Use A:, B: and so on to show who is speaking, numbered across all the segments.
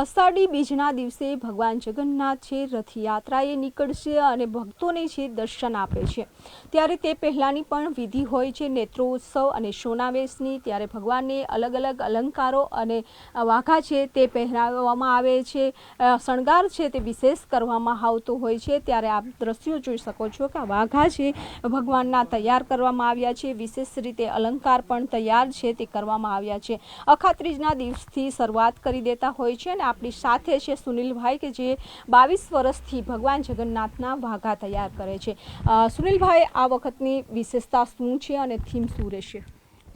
A: અષાઢી બીજના દિવસે ભગવાન જગન્નાથ છે રથયાત્રાએ નીકળશે અને ભક્તોને છે દર્શન આપે છે, ત્યારે તે પહેલાંની પણ વિધિ હોય છે, નેત્રોત્સવ અને સોનાવેશની, ત્યારે ભગવાનને અલગ અલગ અલંકારો અને વાઘા છે તે પહેરાવવામાં આવે છે શણગાર છે તે વિશેષ કરવામાં આવતો હોય છે, ત્યારે આપ દ્રશ્યો જોઈ શકો છો કે વાઘા છે ભગવાનના તૈયાર કરવામાં આવ્યા છે, વિશેષ રીતે અલંકાર પણ તૈયાર છે તે કરવામાં આવ્યા છે. અખાત્રીજના દિવસથી શરૂઆત કરી દેતા હોય છે અને આપણી સાથે છે સુનિલભાઈ કે જે બાવીસ વર્ષથી ભગવાન જગન્નાથના વાઘા તૈયાર કરે છે. સુનિલભાઈ, આ વખતની વિશેષતા શું છે અને થીમ શું રહેશે?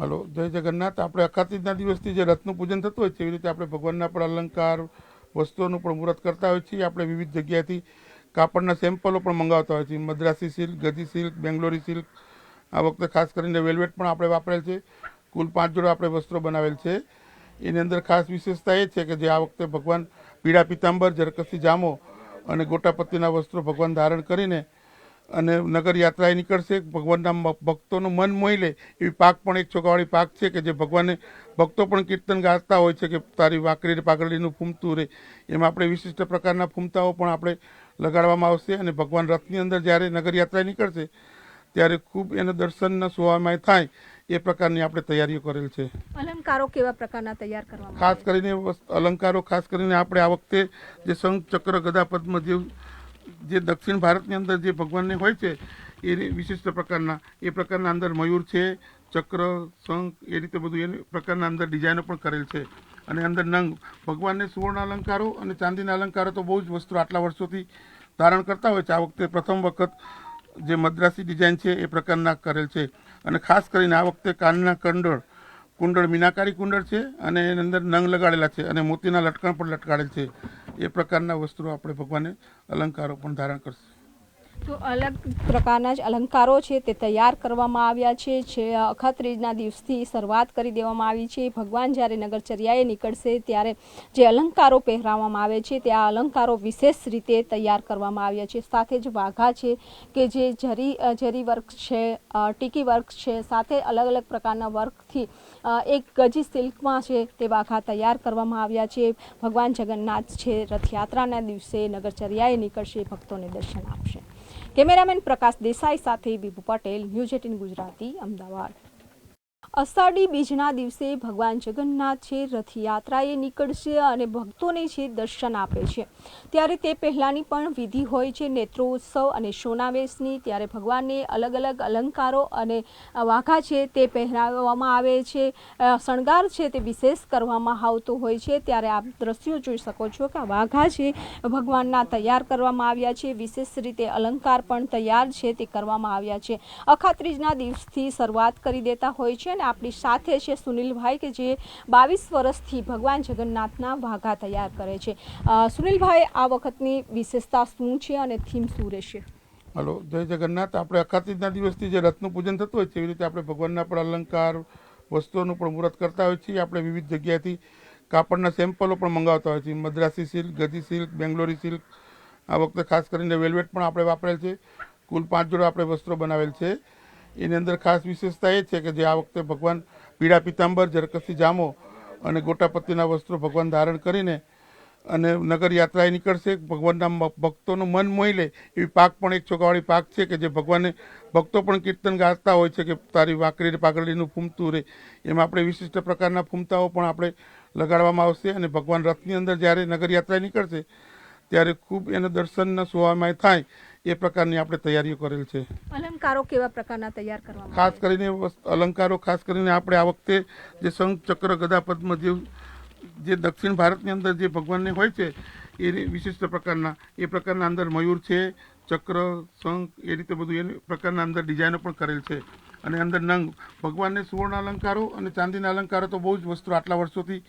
B: હલો, જય જગન્નાથ. આપણે અખાત્રીજના દિવસથી જે રથનું પૂજન થતું હોય એવી રીતે આપણે ભગવાનના પણ અલંકાર, વસ્તુઓનું પણ મુહૂર્ત કરતા હોય છીએ. આપણે વિવિધ જગ્યાએથી કાપડના સેમ્પલો પણ મંગાવતા હોય છીએ. મદ્રાસી સિલ્ક, ગજી સિલ્ક, બેંગ્લોરી સિલ્ક, આ વખતે ખાસ કરીને વેલ્વેટ પણ આપણે વાપરેલ છે. કુલ પાંચ જોડા આપણે વસ્ત્રો બનાવેલ છે. એની અંદર ખાસ વિશેષતા એ છે કે જે આ વખતે ભગવાન પીળા પીતાંબર, જરકસી જામો અને ગોટાપત્તીના વસ્ત્રો ભગવાન ધારણ કરીને અને નગર યાત્રાએ નીકળશે. ભગવાનના ભક્તોનું મન મોહી લે એવી પાક પણ એક છોકાવાળી પાક છે કે જે ભગવાનને ભક્તો પણ કીર્તન ગાતા હોય છે કે તારી વાકરી પાઘડીનું ફૂમતું રહે એમાં આપણે વિશિષ્ટ પ્રકારના ફૂમતાઓ પણ આપણે લગાડવામાં આવશે અને ભગવાન રથની અંદર જ્યારે નગર યાત્રાએ નીકળશે, ત્યારે ખૂબ એના દર્શનના સુવામાં થાય એ પ્રકારની આપણે તૈયારીઓ કરેલ છે.
A: અલંકારો કેવા પ્રકારના તૈયાર કરવામાં
B: ખાસ કરીને અલંકારો ખાસ કરીને આપણે આ વખતે જે શંખ ચક્ર ગદા પદ્મ જેવું જે દક્ષિણ ભારતની અંદર જે ભગવાનને હોય છે એ વિશિષ્ટ પ્રકારના એ પ્રકારના અંદર મયુર છે ચક્ર શંખ એ રીતે બધું એ પ્રકારના અંદર ડિઝાઇનો પણ કરેલ છે. અને અંદર નંગ ભગવાનને સુવર્ણ અલંકારો અને ચાંદીના અલંકારો તો બહુ જ વસ્તુ આટલા વર્ષોથી ધારણ કરતા હોય છે. આ વખતે પ્રથમ વખત જે મદ્રાસી ડિઝાઇન છે એ પ્રકારના કરેલ છે. અને ખાસ કરીને આ વખતે કાનના કંડળ, કુંડળ મીનાકારી કુંડળ છે અને એની અંદર નંગ લગાડેલા છે અને મોતીના લટકણ પણ લટકાડેલ છે. એ પ્રકારના વસ્ત્રો આપણે ભગવાને અલંકારો પણ ધારણ કરશે.
A: તો અલગ પ્રકારના જ અલંકારો છે, તે તૈયાર કરવામાં આવ્યા છે, જે અખાત્રીજના દિવસથી શરૂઆત કરી દેવામાં આવી છે. ભગવાન જ્યારે નગરચર્યાએ નીકળશે ત્યારે જે અલંકારો પહેરાવવામાં આવે છે, તે આ અલંકારો વિશેષ રીતે તૈયાર કરવામાં આવ્યા છે. સાથે જ વાઘા છે કે જે જરી જરી વર્ક છે ટીકી વર્ક છે, સાથે અલગ અલગ પ્રકારના વર્કથી એક ગજી સિલ્કમાં છે તે વાઘા તૈયાર કરવામાં આવ્યા છે. ભગવાન જગન્નાથ છે, રથયાત્રાના દિવસે નગરચર્યાએ નીકળશે, ભક્તોને દર્શન આપશે. કેમેરામેન પ્રકાશ દેસાઈ સાથે વિભુ પટેલ ન્યૂઝ એટીન ગુજરાતી અમદાવાદ. અષાઢી બીજના દિવસે ભગવાન જગન્નાથ છે, રથયાત્રાએ નીકળશે અને ભક્તોને છે, દર્શન આપે છે. ત્યારે તે પહેલાંની પણ વિધિ હોય છે, નેત્રોત્સવ અને સોનાવેશની. ત્યારે ભગવાનને અલગ અલગ અલંકારો અને વાઘા છે, તે પહેરાવવામાં આવે છે. શણગાર છે, તે વિશેષ કરવામાં આવતો હોય છે. ત્યારે આપ દ્રશ્યો જોઈ શકો છો કે વાઘા છે, ભગવાનના તૈયાર કરવામાં આવ્યા છે. વિશેષ રીતે અલંકાર પણ તૈયાર છે, તે કરવામાં આવ્યા છે. અખાત્રીજના દિવસથી શરૂઆત કરી દેતા હોય છે અને આપણી સાથે છે સુનિલભાઈ કે જે બાવીસ વર્ષથી ભગવાન જગન્નાથના વાઘા તૈયાર કરે છે. સુનિલભાઈ, આ વખતની વિશેષતા શું છે અને થીમ શું રહેશે?
B: હલો, જય જગન્નાથ. આપણે અખાતીજના દિવસથી જે રથનું પૂજન થતું હોય છે, એવી રીતે આપણે ભગવાનના પણ અલંકાર, વસ્તુઓનું પણ મુહૂર્ત કરતા હોય છીએ. આપણે વિવિધ જગ્યાએથી કાપડના સેમ્પલો પણ મંગાવતા હોય છીએ. મદ્રાસી સિલ્ક ગધી સિલ્ક, બેંગ્લોરી સિલ્ક, આ વખતે ખાસ કરીને વેલ્વેટ પણ આપણે વાપરેલ છે. કુલ પાંચ જોડે આપણે વસ્ત્રો બનાવેલ છે. એની અંદર ખાસ વિશેષતા એ છે કે જે આ વખતે ભગવાન પીળા પીતાંબર જરકસી જામો અને ગોટાપત્તીના વસ્ત્રો ભગવાન ધારણ કરીને અને નગર યાત્રાએ નીકળશે. ભગવાનના ભક્તોનું મન મોહી લે એવી પાક પણ એક છોકાવાળી પાક છે કે જે ભગવાનને, ભક્તો પણ કીર્તન ગાતા હોય છે કે તારી વાકરી પાઘડીનું ફૂમતું રહે એમાં આપણે વિશિષ્ટ પ્રકારના ફૂમતાઓ પણ આપણે લગાડવામાં આવશે અને ભગવાન રથની અંદર જ્યારે નગર યાત્રાએ નીકળશે, ત્યારે ખૂબ એના દર્શનના સુવામય થાય એ પ્રકારની આપણે તૈયારીઓ કરેલ છે.
A: અલંકારો કેવા પ્રકારના તૈયાર કરવા
B: ખાસ કરીને અલંકારો ખાસ કરીને આપણે આ વખતે જે શંખ ચક્ર ગદા પદ્મ જે જે દક્ષિણ ભારતની અંદર જે ભગવાનને હોય છે એ વિશિષ્ટ પ્રકારના એ પ્રકારના અંદર મયુર છે ચક્ર શંખ એ રીતે બધું એ પ્રકારના અંદર ડિઝાઇનો પણ કરેલ છે. અને અંદર નંગ ભગવાનને સુવર્ણ અલંકારો અને ચાંદીના અલંકારો તો બહુ જ વસ્તુ આટલા વર્ષોથી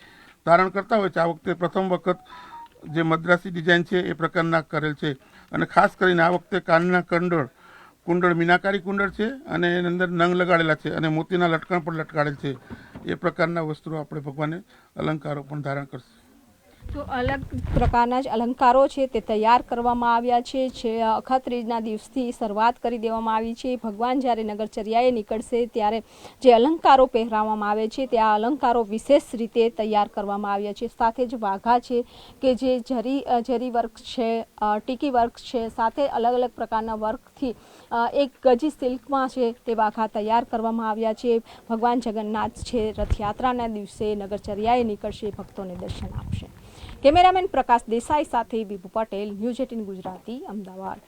B: ધારણ કરતા હોય છે. આ વખતે પ્રથમ વખત જે મદ્રાસી ડિઝાઇન છે એ પ્રકારના કરેલ છે. અને ખાસ કરીને આ વખતે કાનના કંડળ, કુંડળ, મીનાકારી કુંડળ છે અને એની અંદર નંગ લગાડેલા છે અને મોતીના લટકણ પણ લટકાડેલ છે. એ પ્રકારના વસ્ત્રો આપણે ભગવાને અલંકારો પણ ધારણ કરશે.
A: તો અલગ પ્રકારના જ અલંકારો છે તે તૈયાર કરવામાં આવ્યા છે. જે અખાત્રીજના દિવસથી શરૂઆત કરી દેવામાં આવી છે. ભગવાન જ્યારે નગરચર્યાએ નીકળશે ત્યારે જે અલંકારો પહેરાવવામાં આવે છે તે આ અલંકારો વિશેષ રીતે તૈયાર કરવામાં આવ્યા છે. સાથે જ વાઘા છે કે જે જરી ઝરી વર્ક છે ટીકી વર્ક છે, સાથે અલગ અલગ પ્રકારના વર્કથી એક ગજી સિલ્કમાં છે તે વાઘા તૈયાર કરવામાં આવ્યા છે. ભગવાન જગન્નાથ છે રથયાત્રાના દિવસે નગરચર્યાએ નીકળશે, ભક્તોને દર્શન આપશે. કેમેરામેન પ્રકાશ દેસાઈ સાથે વિભુ પટેલ ન્યૂઝ એટીન ગુજરાતી અમદાવાદ.